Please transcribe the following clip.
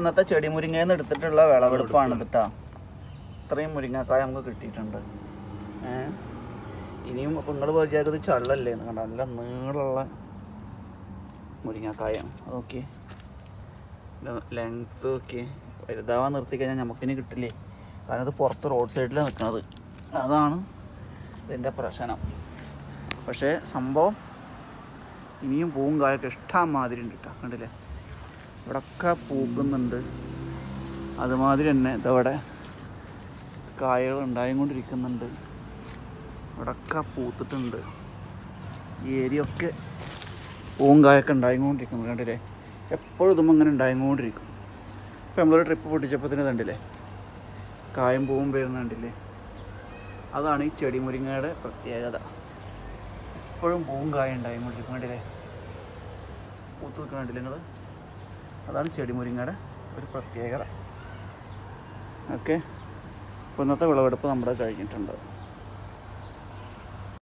ഇന്നത്തെ ചെടി മുരിങ്ങയിൽ നിന്ന് എടുത്തിട്ടുള്ള വിളവെടുപ്പാണ് കേട്ടോ ഇത്രയും മുരിങ്ങക്കായ നമുക്ക് കിട്ടിയിട്ടുണ്ട്. ഏഹ് ഇനിയും നിങ്ങൾ വിചാരിച്ചത് ചള്ളല്ലേ കണ്ട. നല്ല നീളമുള്ള മുരിങ്ങക്കായ ഓക്കെ ലെങ്ത് ഓക്കെ വലുതാവാൻ നിർത്തി കഴിഞ്ഞാൽ നമുക്കിനി കിട്ടില്ലേ? കാരണം അത് പുറത്ത് റോഡ് സൈഡിലാണ് നിൽക്കുന്നത് അതാണ് ഇതിന്റെ പ്രശ്നം. പക്ഷേ സംഭവം ഇനിയും പൂവും കായൊക്കെ ഇഷ്ടം മാതിരി ഉണ്ട് കേട്ടോ കണ്ടില്ലേ? ഇവിടൊക്കെ പൂക്കുന്നുണ്ട്. അതുമാതിരി തന്നെ ഇതവിടെ കായകൾ ഉണ്ടായും കൊണ്ടിരിക്കുന്നുണ്ട് ഇവിടൊക്കെ പൂത്തിട്ടുണ്ട്. ഈ ഏരിയ ഒക്കെ പൂവും കായൊക്കെ കണ്ടില്ലേ? എപ്പോഴും ഇതും അങ്ങനെ ഉണ്ടായിക്കൊണ്ടിരിക്കും. ഇപ്പം നമ്മളൊരു ട്രിപ്പ് പൊട്ടിച്ചപ്പോൾ തന്നെ കണ്ടില്ലേ? കായും പൂവും വരുന്നുണ്ടല്ലേ അതാണ് ഈ ചെടി മുരിങ്ങയുടെ പ്രത്യേകത. എപ്പോഴും പൂവും ഉണ്ടായും ഉണ്ടായിക്കൊണ്ടിരിക്കും കണ്ടില്ലേ? പൂത്ത് നിൽക്കുന്ന കണ്ടില്ലേ നിങ്ങൾ അതാണ് ചെടി മുരിങ്ങയുടെ ഒരു പ്രത്യേകത. ഓക്കെ. ഇപ്പോൾ ഇന്നത്തെ വിളവെടുപ്പ് നമ്മുടെ കഴിഞ്ഞിട്ടുണ്ട്